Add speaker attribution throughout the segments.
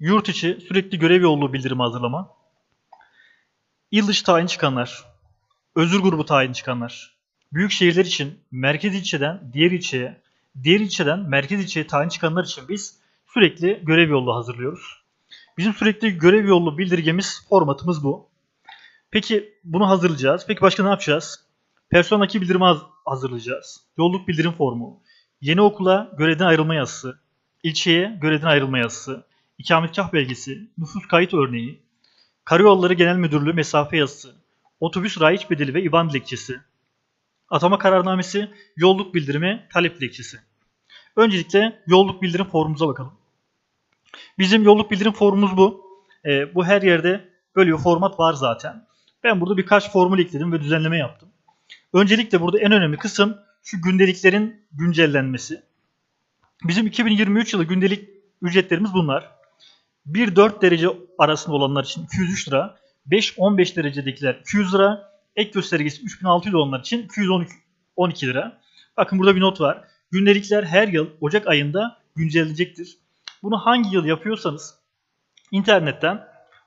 Speaker 1: Yurt içi sürekli görev yollu bildirimi hazırlama. İl dışı tayin çıkanlar. Özür grubu tayin çıkanlar. Büyük şehirler için merkez ilçeden diğer ilçeye, diğer ilçeden merkez ilçeye tayin çıkanlar için biz sürekli görev yollu hazırlıyoruz. Bizim sürekli görev yollu bildirgemiz, formatımız bu. Peki bunu hazırlayacağız. Peki başka ne yapacağız? Personaki bildirimi haz- hazırlayacağız. Yolluk bildirim formu. Yeni okula görevden ayrılma yazısı. ilçeye görevden ayrılma yazısı. İkametgah belgesi. Nüfus kayıt örneği. Karayolları Genel Müdürlüğü mesafe yazısı. Otobüs rayiç bedeli ve IBAN dilekçesi. Atama kararnamesi, yolluk bildirimi, talep dilekçesi. Öncelikle yolluk bildirim formumuza bakalım. Bizim yolluk bildirim formumuz bu. Ee, bu her yerde böyle bir format var zaten. Ben burada birkaç formül ekledim ve düzenleme yaptım. Öncelikle burada en önemli kısım şu gündeliklerin güncellenmesi. Bizim 2023 yılı gündelik ücretlerimiz bunlar. 1-4 derece arasında olanlar için 203 lira, 5-15 derecedekiler 200 lira, ek göstergesi 3600 olanlar için 212 lira. Bakın burada bir not var. Gündelikler her yıl Ocak ayında güncellenecektir. Bunu hangi yıl yapıyorsanız internetten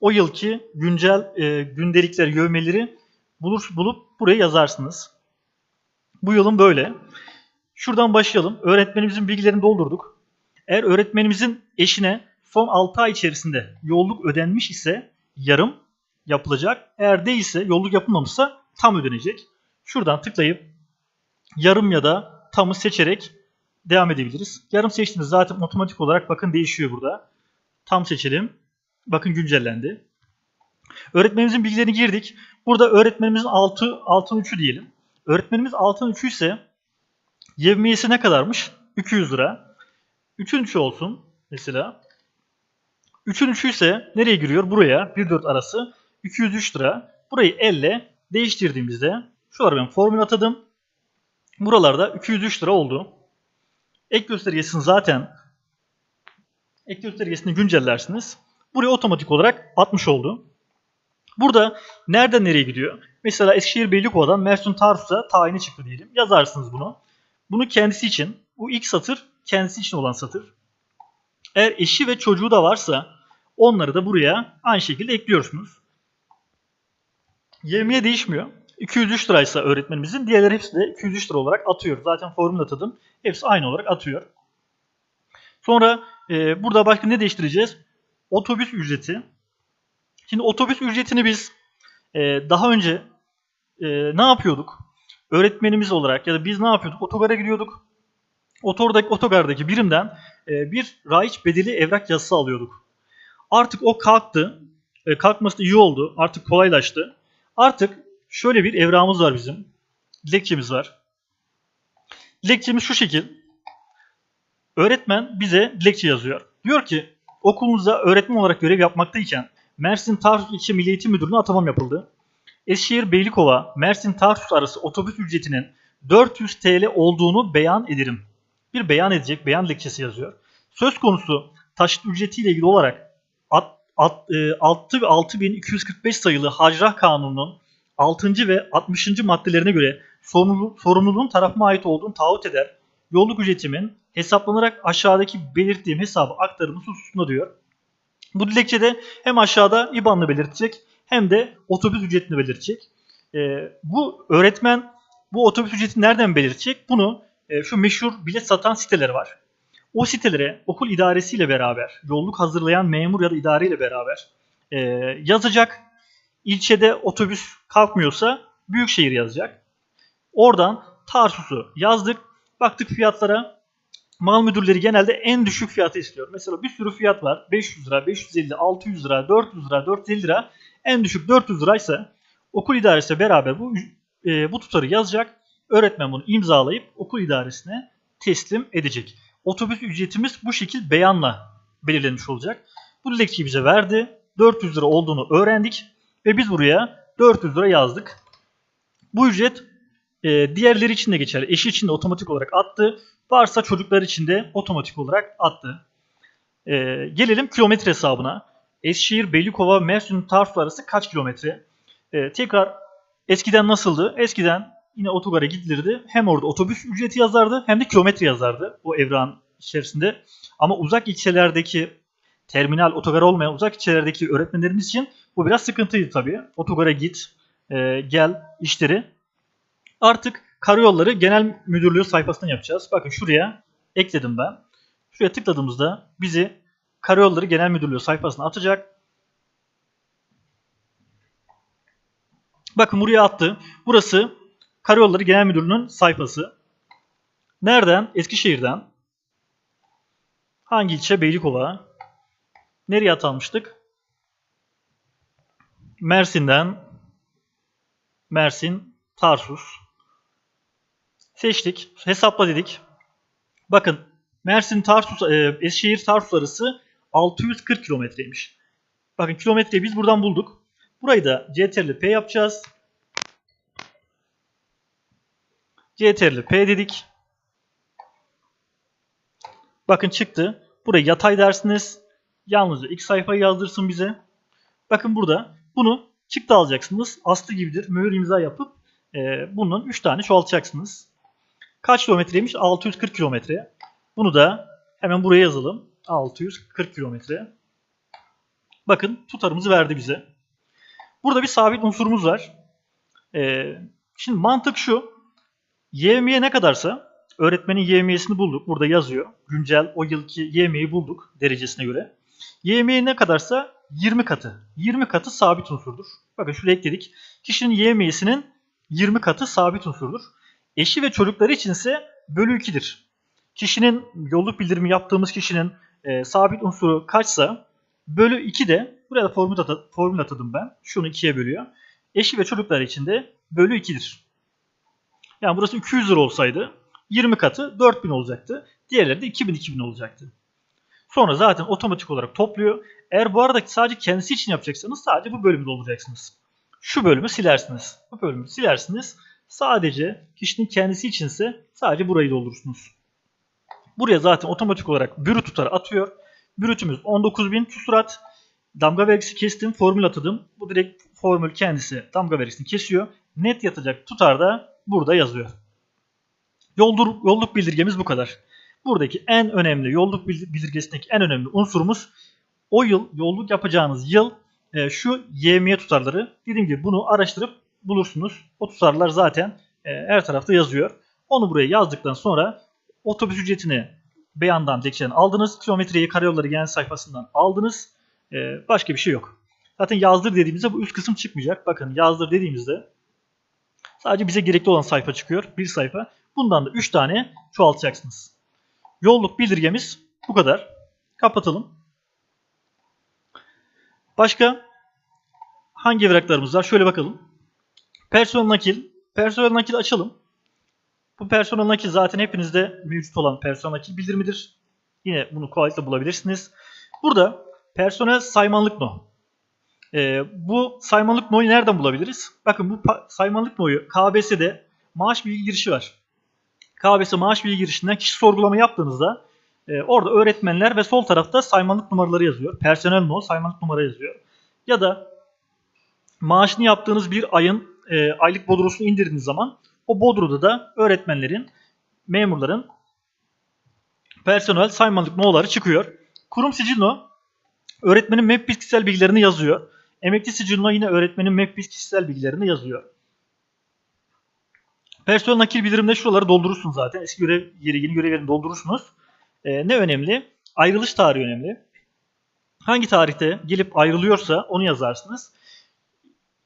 Speaker 1: o yılki güncel e, gündelikler, yövmeleri bulur, bulup buraya yazarsınız. Bu yılın böyle. Şuradan başlayalım. Öğretmenimizin bilgilerini doldurduk. Eğer öğretmenimizin eşine son 6 ay içerisinde yolluk ödenmiş ise yarım yapılacak. Eğer değilse yolluk yapılmamışsa tam ödenecek. Şuradan tıklayıp yarım ya da tamı seçerek devam edebiliriz. Yarım seçtiğimiz zaten otomatik olarak bakın değişiyor burada. Tam seçelim. Bakın güncellendi. Öğretmenimizin bilgilerini girdik. Burada öğretmenimizin 6 altın 3'ü diyelim. Öğretmenimiz altın 3'ü ise yevmiyesi ne kadarmış? 200 lira. 3'ün 3'ü olsun mesela. 3'ün 3'ü ise nereye giriyor? Buraya 1-4 arası 203 lira. Burayı elle değiştirdiğimizde şuralara ben formül atadım. Buralarda 203 lira oldu. Ek göstergesini zaten ek göstergesini güncellersiniz. Buraya otomatik olarak 60 oldu. Burada nereden nereye gidiyor? Mesela Eskişehir Beylikova'dan Mersin Tarsus'a tayini çıktı diyelim. Yazarsınız bunu. Bunu kendisi için, bu ilk satır kendisi için olan satır. Eğer eşi ve çocuğu da varsa onları da buraya aynı şekilde ekliyorsunuz. Yevmiye değişmiyor. 203 liraysa öğretmenimizin diğerleri hepsi de 203 lira olarak atıyor. Zaten formül atadım. Hepsi aynı olarak atıyor. Sonra e, burada başka ne değiştireceğiz? Otobüs ücreti. Şimdi otobüs ücretini biz e, daha önce e, ne yapıyorduk? Öğretmenimiz olarak ya da biz ne yapıyorduk? Otogara gidiyorduk. Otordaki, otogardaki birimden e, bir raiç bedeli evrak yazısı alıyorduk. Artık o kalktı. E, kalkması da iyi oldu. Artık kolaylaştı. Artık şöyle bir evrağımız var bizim. Dilekçemiz var. Dilekçemiz şu şekil. Öğretmen bize dilekçe yazıyor. Diyor ki okulunuzda öğretmen olarak görev yapmaktayken Mersin Tarsus İlçe Milli Eğitim Müdürlüğü'ne atamam yapıldı. Eskişehir Beylikova Mersin Tarsus arası otobüs ücretinin 400 TL olduğunu beyan ederim. Bir beyan edecek beyan dilekçesi yazıyor. Söz konusu taşıt ücretiyle ilgili olarak at, at, e, 6 ve 6245 sayılı Hacrah Kanunu'nun 6. ve 60. maddelerine göre sorumluluğun, sorumluluğun tarafıma ait olduğunu taahhüt eder. Yolluk ücretimin hesaplanarak aşağıdaki belirttiğim hesaba aktarılması hususunda diyor. Bu dilekçede hem aşağıda IBAN'ını belirtecek hem de otobüs ücretini belirtecek. Ee, bu öğretmen bu otobüs ücretini nereden belirtecek? Bunu e, şu meşhur bilet satan siteler var. O sitelere okul idaresiyle beraber, yolluk hazırlayan memur ya da idareyle beraber e, yazacak. İlçede otobüs kalkmıyorsa büyükşehir yazacak. Oradan Tarsus'u yazdık. Baktık fiyatlara. Mal müdürleri genelde en düşük fiyatı istiyor. Mesela bir sürü fiyat var. 500 lira, 550, 600 lira, 400 lira, 450 lira. En düşük 400 liraysa okul idaresiyle beraber bu e, bu tutarı yazacak. Öğretmen bunu imzalayıp okul idaresine teslim edecek. Otobüs ücretimiz bu şekil beyanla belirlenmiş olacak. Bu dilekçeyi bize verdi. 400 lira olduğunu öğrendik ve biz buraya 400 lira yazdık. Bu ücret e, diğerleri için de geçerli. Eşi için de otomatik olarak attı. Varsa çocuklar için de otomatik olarak attı. E, gelelim kilometre hesabına. Eskişehir, Beylikova, Mersin, Tarsus arası kaç kilometre? E, tekrar eskiden nasıldı? Eskiden yine otogara gidilirdi. Hem orada otobüs ücreti yazardı hem de kilometre yazardı o evrağın içerisinde. Ama uzak ilçelerdeki terminal otogar olmayan uzak ilçelerdeki öğretmenlerimiz için bu biraz sıkıntıydı tabii. Otogara git, e, gel işleri. Artık karayolları genel müdürlüğü sayfasından yapacağız. Bakın şuraya ekledim ben. Şuraya tıkladığımızda bizi karayolları genel müdürlüğü sayfasına atacak. Bakın buraya attı. Burası Karayolları Genel Müdürlüğü'nün sayfası. Nereden? Eskişehir'den. Hangi ilçe? Beylikova. Nereye atanmıştık? Mersin'den. Mersin, Tarsus. Seçtik. Hesapla dedik. Bakın Mersin, Tarsus, e, Eskişehir, Tarsus arası 640 kilometreymiş. Bakın kilometreyi biz buradan bulduk. Burayı da CTRL P yapacağız. CTRL P dedik. Bakın çıktı. Burayı yatay dersiniz. Yalnızca ilk sayfayı yazdırsın bize. Bakın burada bunu çıktı alacaksınız. Aslı gibidir. Mühür imza yapıp e, bunun 3 tane çoğaltacaksınız. Kaç kilometreymiş? 640 kilometre. Bunu da hemen buraya yazalım. 640 kilometre. Bakın tutarımızı verdi bize. Burada bir sabit unsurumuz var. Ee, şimdi mantık şu. YM'ye ne kadarsa öğretmenin YM'sini bulduk. Burada yazıyor. Güncel o yılki YM'yi bulduk derecesine göre. YM'ye ne kadarsa 20 katı. 20 katı sabit unsurdur. Bakın şuraya ekledik. Kişinin YM'sinin 20 katı sabit unsurdur. Eşi ve çocukları içinse bölü 2'dir. Kişinin yolluk bildirimi yaptığımız kişinin e, sabit unsuru kaçsa bölü 2 de buraya da formül, at formül atadım ben. Şunu 2'ye bölüyor. Eşi ve çocuklar için de bölü 2'dir. Yani burası 200 lira olsaydı 20 katı 4000 olacaktı. Diğerleri de 2000 2000 olacaktı. Sonra zaten otomatik olarak topluyor. Eğer bu arada sadece kendisi için yapacaksanız sadece bu bölümü dolduracaksınız. Şu bölümü silersiniz. Bu bölümü silersiniz. Sadece kişinin kendisi içinse sadece burayı doldurursunuz. Buraya zaten otomatik olarak bürüt tutarı atıyor. Bürütümüz 19.000 küsurat. Damga vergisi kestim. Formül atadım. Bu direkt formül kendisi damga vergisini kesiyor. Net yatacak tutar da burada yazıyor. Yoldur, yolluk bildirgemiz bu kadar. Buradaki en önemli yolluk bildirgesindeki en önemli unsurumuz o yıl yolluk yapacağınız yıl e, şu YMY tutarları. Dediğim gibi bunu araştırıp bulursunuz. O tutarlar zaten e, her tarafta yazıyor. Onu buraya yazdıktan sonra otobüs ücretini beyandan dilekçeden aldınız. Kilometreyi karayolları genel sayfasından aldınız. E, başka bir şey yok. Zaten yazdır dediğimizde bu üst kısım çıkmayacak. Bakın yazdır dediğimizde sadece bize gerekli olan sayfa çıkıyor. Bir sayfa. Bundan da 3 tane çoğaltacaksınız. Yolluk bildirgemiz bu kadar. Kapatalım. Başka hangi evraklarımız var? Şöyle bakalım. Personel nakil. Personel nakil açalım. Bu personel nakil zaten hepinizde mevcut olan personel nakil bildirimidir. Yine bunu kolaylıkla bulabilirsiniz. Burada personel saymanlık no. Ee, bu saymanlık no'yu nereden bulabiliriz? Bakın bu saymanlık no'yu KBS'de maaş bilgi girişi var. KBS maaş bilgi girişinden kişi sorgulama yaptığınızda e, orada öğretmenler ve sol tarafta saymanlık numaraları yazıyor. Personel no saymanlık numara yazıyor. Ya da maaşını yaptığınız bir ayın e, aylık bodrosunu indirdiğiniz zaman o bodroda da öğretmenlerin, memurların personel saymanlık no'ları çıkıyor. Kurum sicil no öğretmenin MEP kişisel bilgilerini yazıyor. Emekli sicil no yine öğretmenin MEP kişisel bilgilerini yazıyor. Personel nakil bildirimde şuraları doldurursun zaten. Eski görev yeri, yeni görev yerini doldurursunuz. Ee, ne önemli? Ayrılış tarihi önemli. Hangi tarihte gelip ayrılıyorsa onu yazarsınız.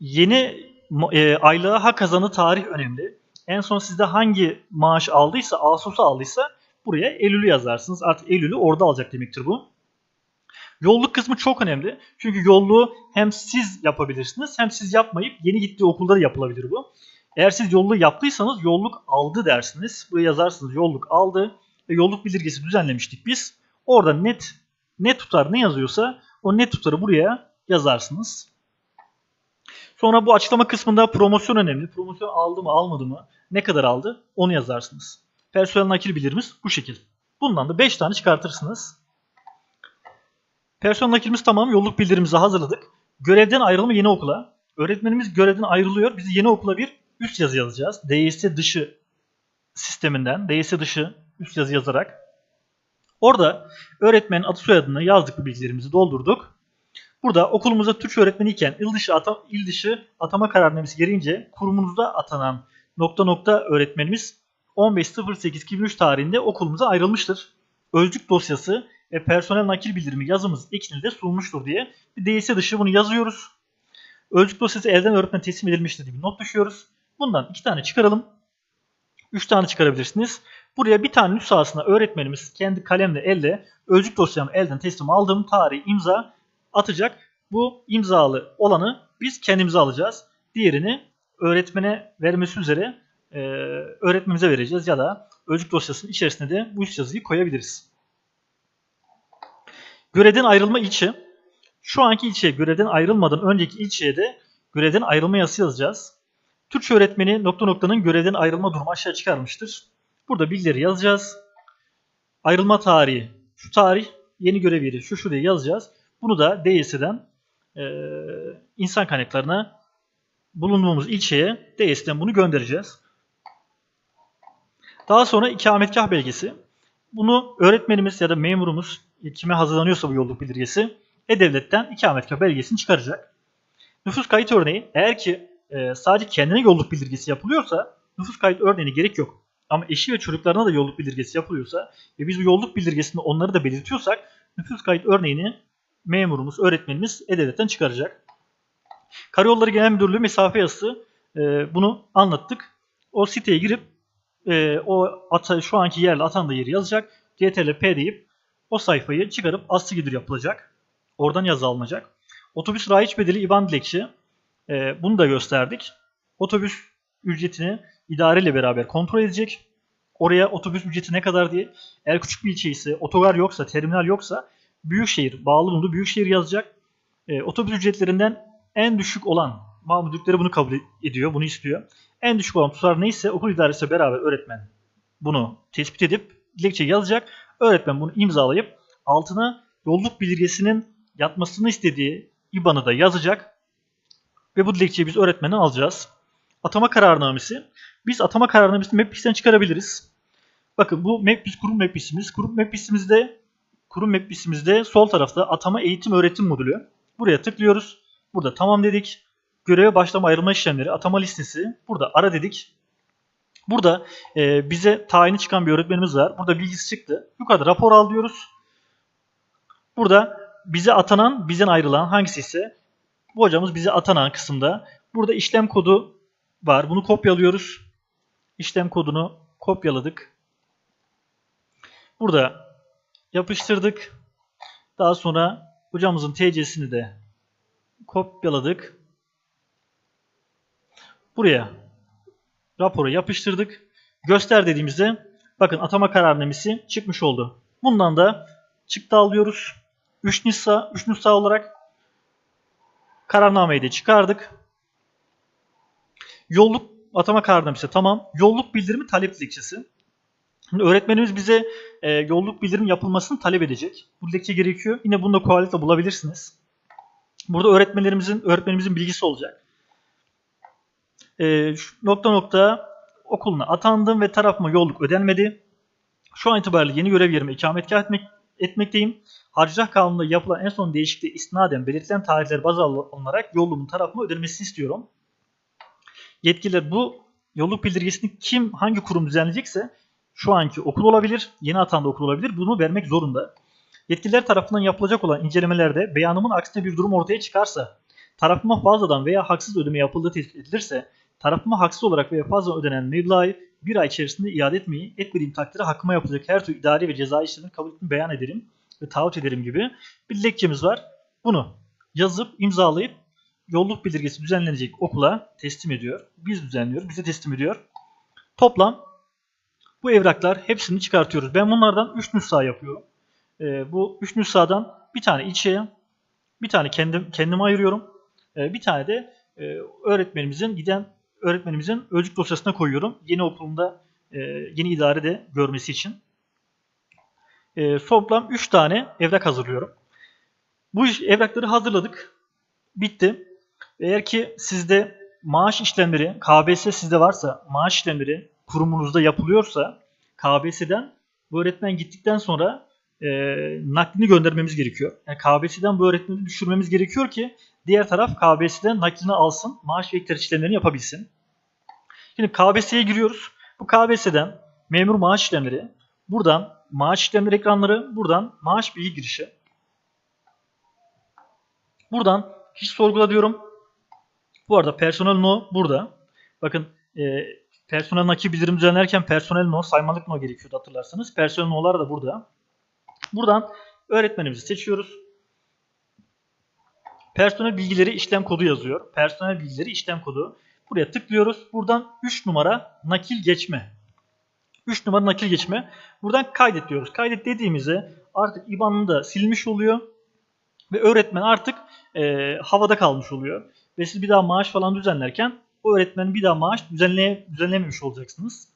Speaker 1: Yeni e, aylığa hak kazanı tarih önemli. En son sizde hangi maaş aldıysa, Ağustos'u aldıysa buraya Eylül'ü yazarsınız. Artık Eylül'ü orada alacak demektir bu. Yolluk kısmı çok önemli. Çünkü yolluğu hem siz yapabilirsiniz hem siz yapmayıp yeni gittiği okulda da yapılabilir bu. Eğer siz yolluğu yaptıysanız yolluk aldı dersiniz. Buraya yazarsınız yolluk aldı ve yolluk bildirgesi düzenlemiştik biz. Orada net net tutar ne yazıyorsa o net tutarı buraya yazarsınız. Sonra bu açıklama kısmında promosyon önemli. Promosyon aldı mı almadı mı ne kadar aldı onu yazarsınız. Personel nakil bildirimiz bu şekil. Bundan da 5 tane çıkartırsınız. Personel nakilimiz tamam. Yolluk bildirimizi hazırladık. Görevden ayrılma yeni okula. Öğretmenimiz görevden ayrılıyor. Biz yeni okula bir üst yazı yazacağız. DS dışı sisteminden DS dışı üst yazı yazarak Orada öğretmenin adı soyadını yazdık bu bilgilerimizi doldurduk. Burada okulumuzda Türkçe öğretmeniyken il dışı, ata, il dışı atama kararnamesi gereğince kurumunuzda atanan nokta nokta öğretmenimiz 15.08.2003 tarihinde okulumuza ayrılmıştır. Özlük dosyası ve personel nakil bildirimi yazımız ekinde sunulmuştur diye bir DS dışı bunu yazıyoruz. Özlük dosyası elden öğretmen teslim edilmiştir diye bir not düşüyoruz. Bundan iki tane çıkaralım. Üç tane çıkarabilirsiniz. Buraya bir tane nüshasına öğretmenimiz kendi kalemle elle özlük dosyamı elden teslim aldığım tarihi imza atacak. Bu imzalı olanı biz kendimize alacağız. Diğerini öğretmene vermesi üzere e, öğretmenimize vereceğiz ya da özlük dosyasının içerisine de bu üç yazıyı koyabiliriz. Görevden ayrılma ilçe. Şu anki ilçeye görevden ayrılmadan önceki ilçeye de görevden ayrılma yazısı yazacağız. Türkçe öğretmeni nokta noktanın görevden ayrılma durumu aşağı çıkarmıştır. Burada bilgileri yazacağız. Ayrılma tarihi şu tarih, yeni görev yeri şu şu diye yazacağız. Bunu da DS'den e, insan kaynaklarına bulunduğumuz ilçeye DS'den bunu göndereceğiz. Daha sonra ikametgah belgesi. Bunu öğretmenimiz ya da memurumuz kime hazırlanıyorsa bu yolluk bildirgesi E-Devlet'ten ikametgah belgesini çıkaracak. Nüfus kayıt örneği eğer ki e, sadece kendine yolluk bildirgesi yapılıyorsa nüfus kayıt örneğine gerek yok. Ama eşi ve çocuklarına da yolluk bildirgesi yapılıyorsa ve biz bu yolluk bildirgesinde onları da belirtiyorsak nüfus kayıt örneğini memurumuz, öğretmenimiz E-Devlet'ten çıkaracak. Karayolları Genel Müdürlüğü mesafe yazısı e, bunu anlattık. O siteye girip e, o ata, şu anki yerle atandığı yeri yazacak. CTRL P deyip o sayfayı çıkarıp aslı gidir yapılacak. Oradan yazı alınacak. Otobüs rayiç bedeli IBAN dilekçe. E, bunu da gösterdik. Otobüs ücretini idareyle beraber kontrol edecek. Oraya otobüs ücreti ne kadar diye. Eğer küçük bir ilçe ise, otogar yoksa, terminal yoksa büyükşehir, bağlı bulunduğu büyükşehir yazacak. E, otobüs ücretlerinden en düşük olan, mamudlukları bunu kabul ediyor, bunu istiyor. En düşük olan tutar neyse okul idaresiyle beraber öğretmen bunu tespit edip dilekçe yazacak. Öğretmen bunu imzalayıp altına yolluk bildirgesinin yatmasını istediği IBAN'ı da yazacak. Ve bu dilekçeyi biz öğretmenden alacağız. Atama kararnamesi. Biz atama kararnamesini MEPBIS'ten çıkarabiliriz. Bakın bu MEPBIS kurum MEPBIS'imiz. Kurum MEPBIS'imizde kurum MEPBIS'imizde sol tarafta atama eğitim öğretim modülü. Buraya tıklıyoruz. Burada tamam dedik. Göreve başlama ayrılma işlemleri, atama listesi. Burada ara dedik. Burada e, bize tayini çıkan bir öğretmenimiz var. Burada bilgisi çıktı. Yukarıda rapor al diyoruz. Burada bize atanan, bizden ayrılan hangisi ise bu hocamız bize atanan kısımda. Burada işlem kodu var. Bunu kopyalıyoruz. İşlem kodunu kopyaladık. Burada yapıştırdık. Daha sonra hocamızın TC'sini de kopyaladık. Buraya raporu yapıştırdık. Göster dediğimizde bakın atama kararnamesi çıkmış oldu. Bundan da çıktı alıyoruz. 3 nüsha, 3 nüsha olarak kararnameyi de çıkardık. Yolluk atama kararnamesi tamam. Yolluk bildirimi talep dilekçesi. Şimdi öğretmenimiz bize e, yolluk bildirim yapılmasını talep edecek. Bu dilekçe gerekiyor. Yine bunu da kolaylıkla bulabilirsiniz. Burada öğretmenlerimizin öğretmenimizin bilgisi olacak. E, nokta nokta okuluna atandım ve tarafıma yolluk ödenmedi. Şu an itibariyle yeni görev yerime ikametgah etmek, etmekteyim. Harcırah kanununda yapılan en son değişikliğe istinaden belirtilen tarihler baz alınarak yolluğumun tarafıma ödenmesini istiyorum. Yetkililer bu yolluk bildirgesini kim hangi kurum düzenleyecekse şu anki okul olabilir, yeni atandı okul olabilir. Bunu vermek zorunda. Yetkililer tarafından yapılacak olan incelemelerde beyanımın aksine bir durum ortaya çıkarsa, tarafıma fazladan veya haksız ödeme yapıldığı tespit edilirse, tarafıma haksız olarak veya fazla ödenen meblağı bir ay içerisinde iade etmeyi, etmediğim takdirde hakkıma yapılacak her türlü idari ve cezai işlemin kabul ettiğini beyan ederim ve taahhüt ederim gibi bir dilekçemiz var. Bunu yazıp imzalayıp yolluk bildirgesi düzenlenecek okula teslim ediyor. Biz düzenliyoruz, bize teslim ediyor. Toplam bu evraklar hepsini çıkartıyoruz. Ben bunlardan 3 nüsha yapıyorum. E, bu 3 nüshadan bir tane ilçeye, bir tane kendim kendime ayırıyorum. E, bir tane de e, öğretmenimizin giden öğretmenimizin ölçük dosyasına koyuyorum. Yeni okulunda e, yeni idarede görmesi için. E, toplam 3 tane evrak hazırlıyorum. Bu evrakları hazırladık. Bitti. Eğer ki sizde maaş işlemleri, KBS sizde varsa maaş işlemleri kurumunuzda yapılıyorsa KBS'den bu öğretmen gittikten sonra e, naklini göndermemiz gerekiyor. Yani KBS'den bu öğretmeni düşürmemiz gerekiyor ki diğer taraf KBS'den naklini alsın, maaş ve iktidarı işlemlerini yapabilsin. Şimdi KBS'ye giriyoruz. Bu KBS'den memur maaş işlemleri, buradan maaş işlemleri ekranları, buradan maaş bilgi girişi. Buradan hiç sorgula diyorum. Bu arada personel no burada. Bakın e, personel nakil bildirim düzenlerken personel no saymalık no gerekiyordu hatırlarsanız. Personel no'lar da burada. Buradan öğretmenimizi seçiyoruz. Personel bilgileri işlem kodu yazıyor. Personel bilgileri işlem kodu. Buraya tıklıyoruz. Buradan 3 numara nakil geçme. 3 numara nakil geçme. Buradan kaydet diyoruz. Kaydet dediğimizde artık IBAN'ını da silmiş oluyor. Ve öğretmen artık e, havada kalmış oluyor. Ve siz bir daha maaş falan düzenlerken o öğretmenin bir daha maaş düzenleye, düzenlememiş olacaksınız.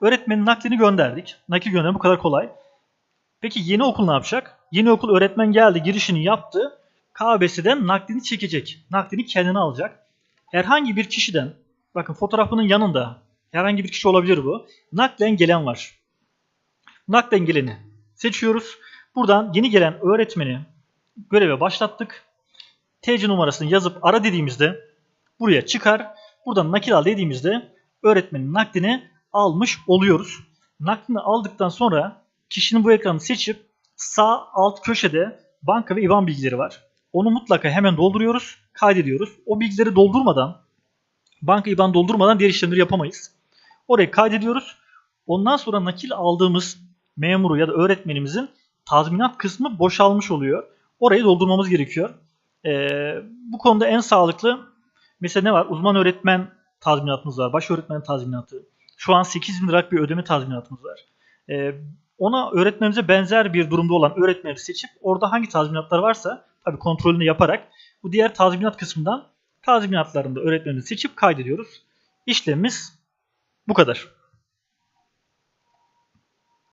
Speaker 1: Öğretmenin naklini gönderdik. Nakil gönderme bu kadar kolay. Peki yeni okul ne yapacak? Yeni okul öğretmen geldi, girişini yaptı. KBS'den naklini çekecek. Naklini kendine alacak. Herhangi bir kişiden, bakın fotoğrafının yanında herhangi bir kişi olabilir bu. Naklen gelen var. Naklen geleni seçiyoruz. Buradan yeni gelen öğretmeni göreve başlattık. TC numarasını yazıp ara dediğimizde buraya çıkar. Buradan nakil al dediğimizde öğretmenin naklini almış oluyoruz. Naklini aldıktan sonra kişinin bu ekranı seçip sağ alt köşede banka ve IBAN bilgileri var. Onu mutlaka hemen dolduruyoruz, kaydediyoruz. O bilgileri doldurmadan, banka IBAN doldurmadan diğer işlemleri yapamayız. Orayı kaydediyoruz. Ondan sonra nakil aldığımız memuru ya da öğretmenimizin tazminat kısmı boşalmış oluyor. Orayı doldurmamız gerekiyor. Ee, bu konuda en sağlıklı mesela ne var? Uzman öğretmen tazminatımız var. Baş öğretmen tazminatı. Şu an 8 bin liralık bir ödeme tazminatımız var. Ee, ona öğretmenimize benzer bir durumda olan öğretmeni seçip orada hangi tazminatlar varsa tabii kontrolünü yaparak bu diğer tazminat kısmından tazminatlarında öğretmenimizi seçip kaydediyoruz. İşlemimiz bu kadar.